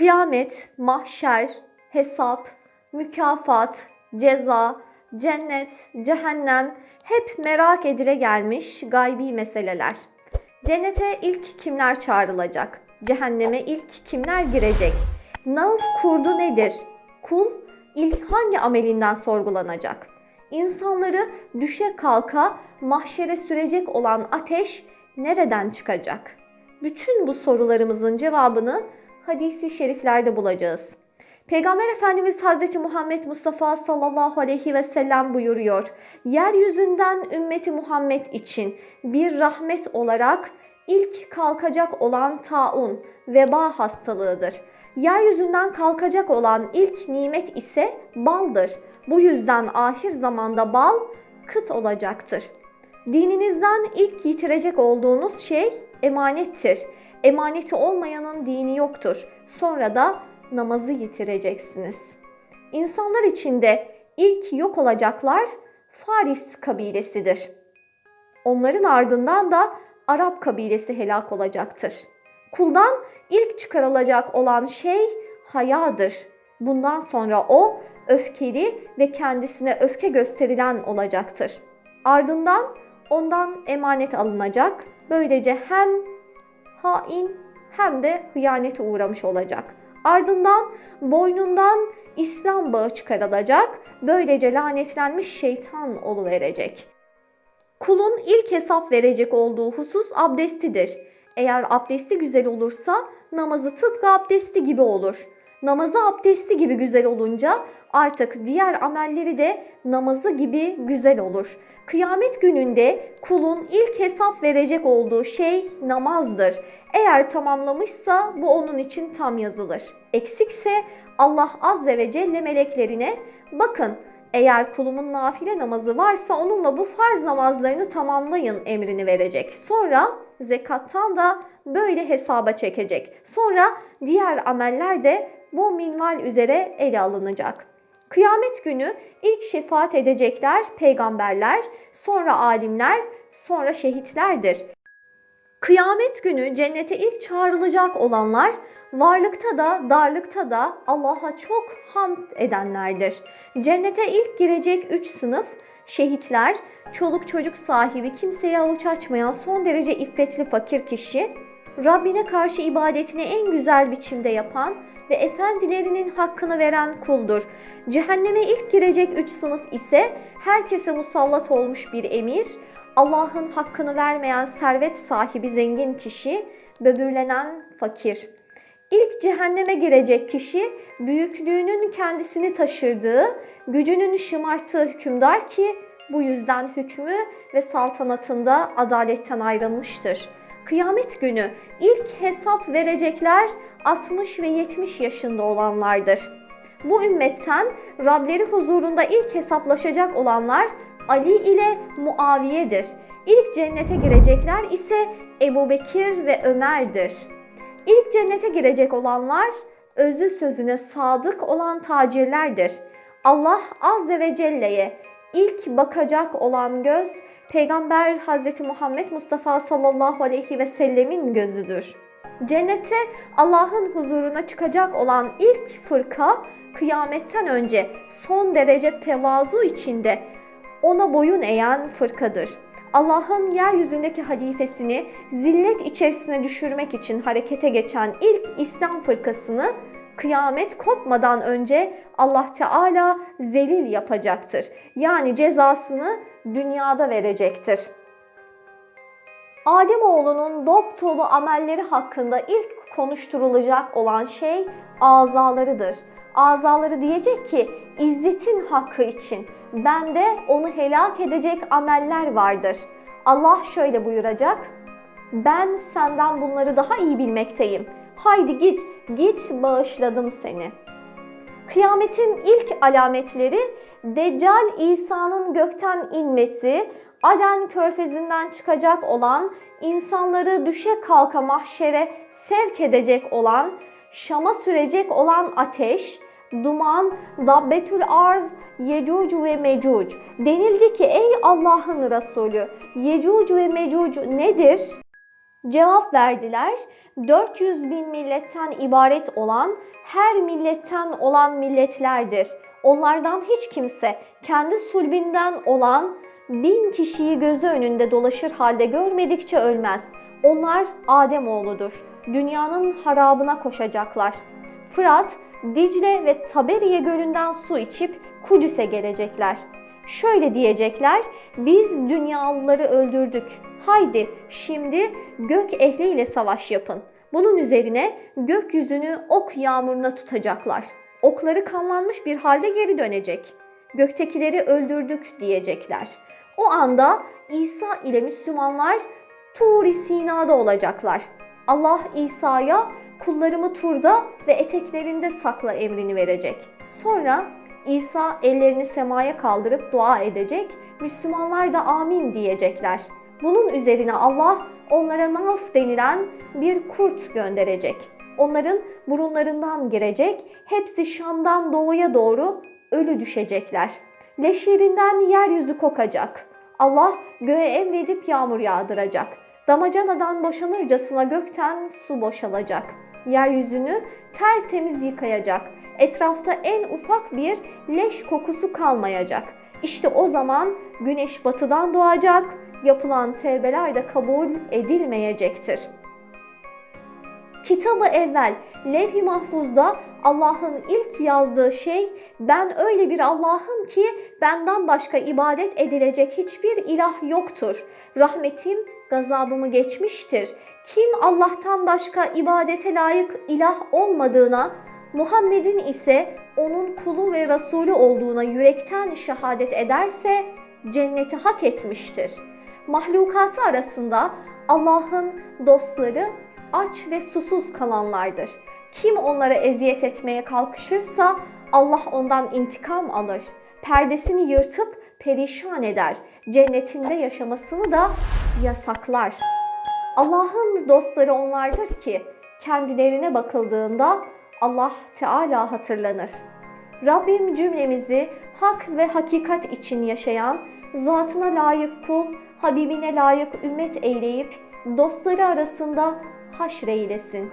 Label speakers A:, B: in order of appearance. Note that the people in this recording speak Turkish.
A: Kıyamet, mahşer, hesap, mükafat, ceza, cennet, cehennem hep merak edile gelmiş gaybi meseleler. Cennete ilk kimler çağrılacak? Cehenneme ilk kimler girecek? Naf kurdu nedir? Kul ilk hangi amelinden sorgulanacak? İnsanları düşe kalka mahşere sürecek olan ateş nereden çıkacak? Bütün bu sorularımızın cevabını hadisi şeriflerde bulacağız. Peygamber Efendimiz Hazreti Muhammed Mustafa sallallahu aleyhi ve sellem buyuruyor. Yeryüzünden ümmeti Muhammed için bir rahmet olarak ilk kalkacak olan taun, veba hastalığıdır. Yeryüzünden kalkacak olan ilk nimet ise baldır. Bu yüzden ahir zamanda bal kıt olacaktır. Dininizden ilk yitirecek olduğunuz şey emanettir. Emaneti olmayanın dini yoktur. Sonra da namazı yitireceksiniz. İnsanlar içinde ilk yok olacaklar Faris kabilesidir. Onların ardından da Arap kabilesi helak olacaktır. Kuldan ilk çıkarılacak olan şey hayadır. Bundan sonra o öfkeli ve kendisine öfke gösterilen olacaktır. Ardından ondan emanet alınacak. Böylece hem hain hem de hıyanete uğramış olacak. Ardından boynundan İslam bağı çıkarılacak. Böylece lanetlenmiş şeytan oluverecek. Kulun ilk hesap verecek olduğu husus abdestidir. Eğer abdesti güzel olursa namazı tıpkı abdesti gibi olur. Namazı abdesti gibi güzel olunca artık diğer amelleri de namazı gibi güzel olur. Kıyamet gününde kulun ilk hesap verecek olduğu şey namazdır. Eğer tamamlamışsa bu onun için tam yazılır. Eksikse Allah azze ve celle meleklerine bakın eğer kulumun nafile namazı varsa onunla bu farz namazlarını tamamlayın emrini verecek. Sonra zekattan da böyle hesaba çekecek. Sonra diğer ameller de bu minval üzere ele alınacak. Kıyamet günü ilk şefaat edecekler peygamberler, sonra alimler, sonra şehitlerdir. Kıyamet günü cennete ilk çağrılacak olanlar varlıkta da darlıkta da Allah'a çok hamd edenlerdir. Cennete ilk girecek üç sınıf şehitler, çoluk çocuk sahibi, kimseye avuç açmayan son derece iffetli fakir kişi, Rabbine karşı ibadetini en güzel biçimde yapan ve efendilerinin hakkını veren kuldur. Cehenneme ilk girecek üç sınıf ise herkese musallat olmuş bir emir, Allah'ın hakkını vermeyen servet sahibi zengin kişi, böbürlenen fakir. İlk cehenneme girecek kişi büyüklüğünün kendisini taşırdığı, gücünün şımarttığı hükümdar ki bu yüzden hükmü ve saltanatında adaletten ayrılmıştır. Kıyamet günü ilk hesap verecekler 60 ve 70 yaşında olanlardır. Bu ümmetten Rableri huzurunda ilk hesaplaşacak olanlar Ali ile Muaviye'dir. İlk cennete girecekler ise Ebu Bekir ve Ömer'dir. İlk cennete girecek olanlar özü sözüne sadık olan tacirlerdir. Allah Azze ve Celle'ye ilk bakacak olan göz Peygamber Hazreti Muhammed Mustafa sallallahu aleyhi ve sellemin gözüdür. Cennete Allah'ın huzuruna çıkacak olan ilk fırka kıyametten önce son derece tevazu içinde ona boyun eğen fırkadır. Allah'ın yeryüzündeki halifesini zillet içerisine düşürmek için harekete geçen ilk İslam fırkasını kıyamet kopmadan önce Allah Teala zelil yapacaktır. Yani cezasını dünyada verecektir. Ademoğlunun dop dolu amelleri hakkında ilk konuşturulacak olan şey azalarıdır. Azaları diyecek ki izzetin hakkı için bende onu helak edecek ameller vardır. Allah şöyle buyuracak. Ben senden bunları daha iyi bilmekteyim. Haydi git, git bağışladım seni. Kıyametin ilk alametleri Deccal İsa'nın gökten inmesi, Aden körfezinden çıkacak olan, insanları düşe kalka mahşere sevk edecek olan, Şam'a sürecek olan ateş, duman, dabbetül arz, Yecuc ve Mecuc. Denildi ki ey Allah'ın Resulü Yecuc ve Mecuc nedir? Cevap verdiler. 400 bin milletten ibaret olan her milletten olan milletlerdir. Onlardan hiç kimse kendi sulbinden olan bin kişiyi gözü önünde dolaşır halde görmedikçe ölmez. Onlar Adem oğludur. Dünyanın harabına koşacaklar. Fırat, Dicle ve Taberiye gölünden su içip Kudüs'e gelecekler. Şöyle diyecekler, biz dünyalıları öldürdük. Haydi şimdi gök ehliyle savaş yapın. Bunun üzerine gökyüzünü ok yağmuruna tutacaklar. Okları kanlanmış bir halde geri dönecek. Göktekileri öldürdük diyecekler. O anda İsa ile Müslümanlar Tur-i Sina'da olacaklar. Allah İsa'ya kullarımı turda ve eteklerinde sakla emrini verecek. Sonra İsa ellerini semaya kaldırıp dua edecek. Müslümanlar da amin diyecekler. Bunun üzerine Allah onlara naf denilen bir kurt gönderecek. Onların burunlarından girecek. Hepsi Şam'dan doğuya doğru ölü düşecekler. Leşlerinden yeryüzü kokacak. Allah göğe emredip yağmur yağdıracak. Damacanadan boşanırcasına gökten su boşalacak. Yeryüzünü tertemiz yıkayacak. Etrafta en ufak bir leş kokusu kalmayacak. İşte o zaman güneş batıdan doğacak, yapılan tevbeler de kabul edilmeyecektir. Kitabı evvel levh-i mahfuzda Allah'ın ilk yazdığı şey ben öyle bir Allah'ım ki benden başka ibadet edilecek hiçbir ilah yoktur. Rahmetim gazabımı geçmiştir. Kim Allah'tan başka ibadete layık ilah olmadığına, Muhammed'in ise onun kulu ve Resulü olduğuna yürekten şehadet ederse cenneti hak etmiştir. Mahlukatı arasında Allah'ın dostları aç ve susuz kalanlardır. Kim onlara eziyet etmeye kalkışırsa Allah ondan intikam alır. Perdesini yırtıp perişan eder. Cennetinde yaşamasını da yasaklar. Allah'ın dostları onlardır ki kendilerine bakıldığında Allah Teala hatırlanır. Rabbim cümlemizi hak ve hakikat için yaşayan, zatına layık kul, Habibine layık ümmet eyleyip dostları arasında haşreylesin.